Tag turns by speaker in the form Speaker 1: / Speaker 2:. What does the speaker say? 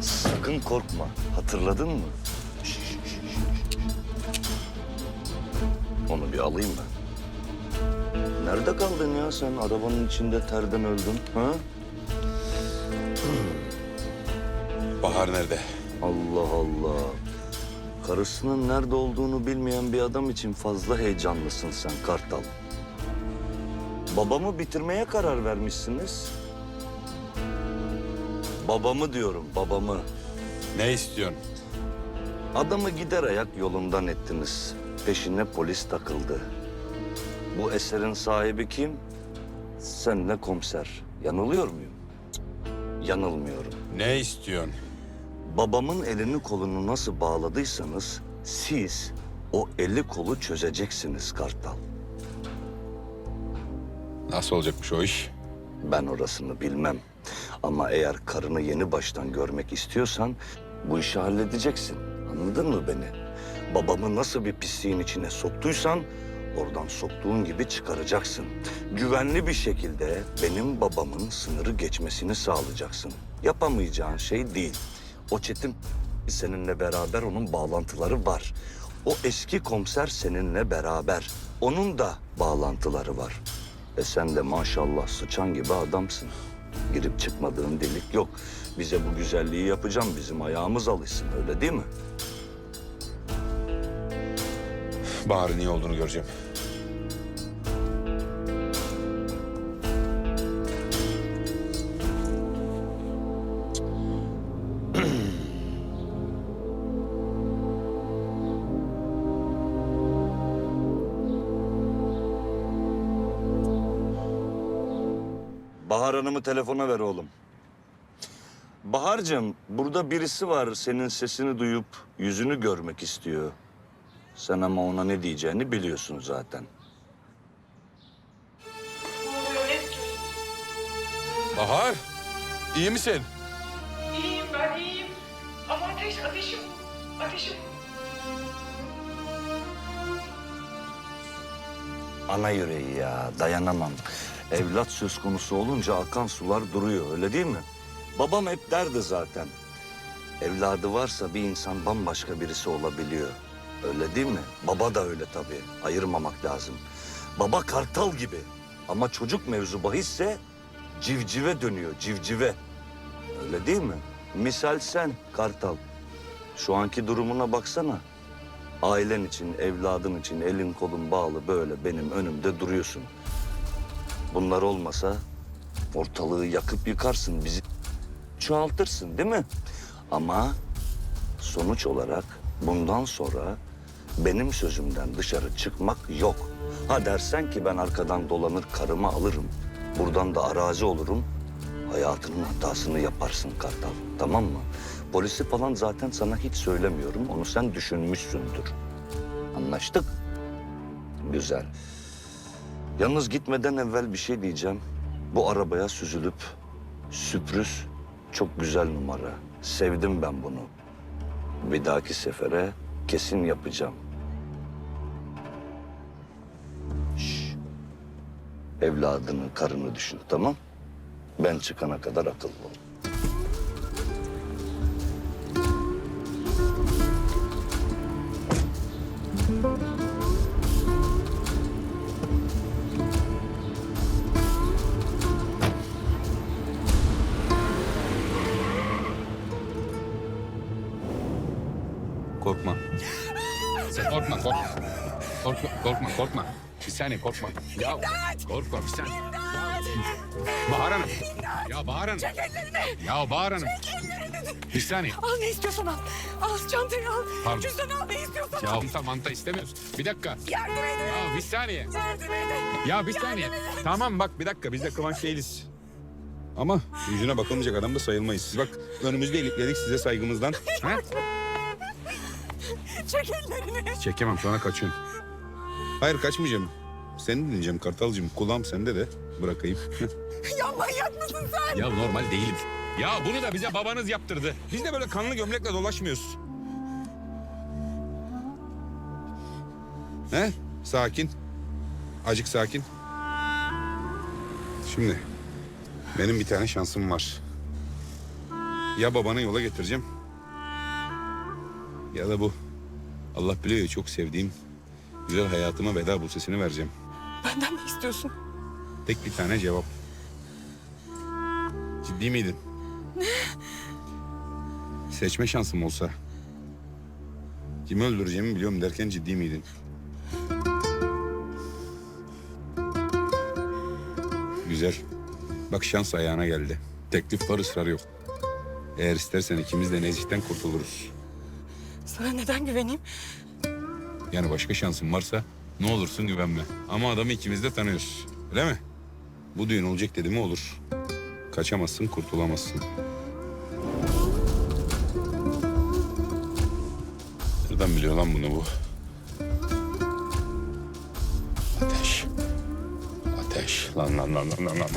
Speaker 1: Sakın korkma. Hatırladın mı? Onu bir alayım ben. Nerede kaldın ya sen? Arabanın içinde terden öldün. Ha?
Speaker 2: Bahar nerede?
Speaker 1: Allah Allah. Karısının nerede olduğunu bilmeyen bir adam için fazla heyecanlısın sen Kartal. Babamı bitirmeye karar vermişsiniz. Babamı diyorum, babamı.
Speaker 2: Ne istiyorsun?
Speaker 1: Adamı gider ayak yolundan ettiniz. Peşine polis takıldı. Bu eserin sahibi kim? Senle komiser. Yanılıyor muyum? Yanılmıyorum.
Speaker 2: Ne istiyorsun?
Speaker 1: Babamın elini kolunu nasıl bağladıysanız siz o eli kolu çözeceksiniz Kartal.
Speaker 2: Nasıl olacakmış o iş?
Speaker 1: Ben orasını bilmem. Ama eğer karını yeni baştan görmek istiyorsan bu işi halledeceksin. Anladın mı beni? Babamı nasıl bir pisliğin içine soktuysan oradan soktuğun gibi çıkaracaksın. Güvenli bir şekilde benim babamın sınırı geçmesini sağlayacaksın. Yapamayacağın şey değil. O Çetin seninle beraber onun bağlantıları var. O eski komiser seninle beraber. Onun da bağlantıları var. E sen de maşallah sıçan gibi adamsın. Girip çıkmadığın delik yok. Bize bu güzelliği yapacağım, bizim ayağımız alışsın öyle değil mi?
Speaker 2: Bahar'ın iyi olduğunu göreceğim.
Speaker 1: Bahar Hanım'ı telefona ver oğlum. Bahar'cığım burada birisi var senin sesini duyup yüzünü görmek istiyor. Sen ama ona ne diyeceğini biliyorsun zaten.
Speaker 2: Bahar, iyi misin?
Speaker 3: İyiyim ben iyiyim. Ama ateş ateşim. Ateşim.
Speaker 1: Ana yüreği ya dayanamam. Evlat söz konusu olunca akan sular duruyor öyle değil mi? Babam hep derdi zaten. Evladı varsa bir insan bambaşka birisi olabiliyor. Öyle değil mi? Baba da öyle tabii. Ayırmamak lazım. Baba kartal gibi. Ama çocuk mevzu bahisse civcive dönüyor civcive. Öyle değil mi? Misal sen kartal. Şu anki durumuna baksana. Ailen için, evladın için elin kolun bağlı böyle benim önümde duruyorsun. Bunlar olmasa ortalığı yakıp yıkarsın, bizi çoğaltırsın değil mi? Ama sonuç olarak bundan sonra benim sözümden dışarı çıkmak yok. Ha dersen ki ben arkadan dolanır karımı alırım. Buradan da arazi olurum. Hayatının hatasını yaparsın Kartal. Tamam mı? Polisi falan zaten sana hiç söylemiyorum. Onu sen düşünmüşsündür. Anlaştık. Güzel. Yalnız gitmeden evvel bir şey diyeceğim. Bu arabaya süzülüp sürpriz çok güzel numara. Sevdim ben bunu. Bir dahaki sefere kesin yapacağım. Şş. Evladını, karını düşün tamam? Ben çıkana kadar akıllı ol.
Speaker 2: Korkma. Sen korkma, korkma. Korkma, korkma, korkma. Bir saniye korkma. Ya korkma bir saniye. Bahar Hanım. Ya Bahar Hanım.
Speaker 4: Çek ellerini.
Speaker 2: Ya Bahar Hanım.
Speaker 4: Çek ellerini.
Speaker 2: Bir saniye.
Speaker 4: Al ne istiyorsan al. Al çantayı al.
Speaker 2: Pardon.
Speaker 4: Cüzdanı al ne istiyorsan
Speaker 2: Ya
Speaker 4: al.
Speaker 2: manta manta istemiyoruz. Bir dakika.
Speaker 4: Yardım edin.
Speaker 2: Ya bir saniye.
Speaker 4: Yardım edin.
Speaker 2: Ya bir saniye.
Speaker 4: Yardım edin.
Speaker 2: Tamam bak bir dakika biz de Kıvanç değiliz. Ama yüzüne bakılmayacak adam da sayılmayız. Siz bak önümüzde ilikledik size saygımızdan. Ha?
Speaker 4: Çek ellerini.
Speaker 2: Çekemem sonra kaçıyorum. Hayır kaçmayacağım. Seni dinleyeceğim Kartalcığım. Kulağım sende de bırakayım.
Speaker 4: Ya manyak mısın sen?
Speaker 2: ya normal değilim. Ya bunu da bize babanız yaptırdı. Biz de böyle kanlı gömlekle dolaşmıyoruz. He? Sakin. Acık sakin. Şimdi benim bir tane şansım var. Ya babanı yola getireceğim Ya da bu. Allah biliyor ya çok sevdiğim güzel hayatıma veda busesini vereceğim.
Speaker 4: Benden ne istiyorsun?
Speaker 2: Tek bir tane cevap. Ciddi miydin? Seçme şansım olsa. Kimi öldüreceğimi biliyorum derken ciddi miydin? Güzel. Bak şans ayağına geldi. Teklif var ısrar yok. Eğer istersen ikimiz de Nezih'ten kurtuluruz.
Speaker 4: Sana neden güveneyim?
Speaker 2: Yani başka şansın varsa ne olursun güvenme. Ama adamı ikimiz de tanıyoruz. Öyle mi? Bu düğün olacak dedi mi olur. Kaçamazsın, kurtulamazsın. Nereden biliyor lan bunu bu? Ateş. Ateş. Lan lan lan lan lan lan.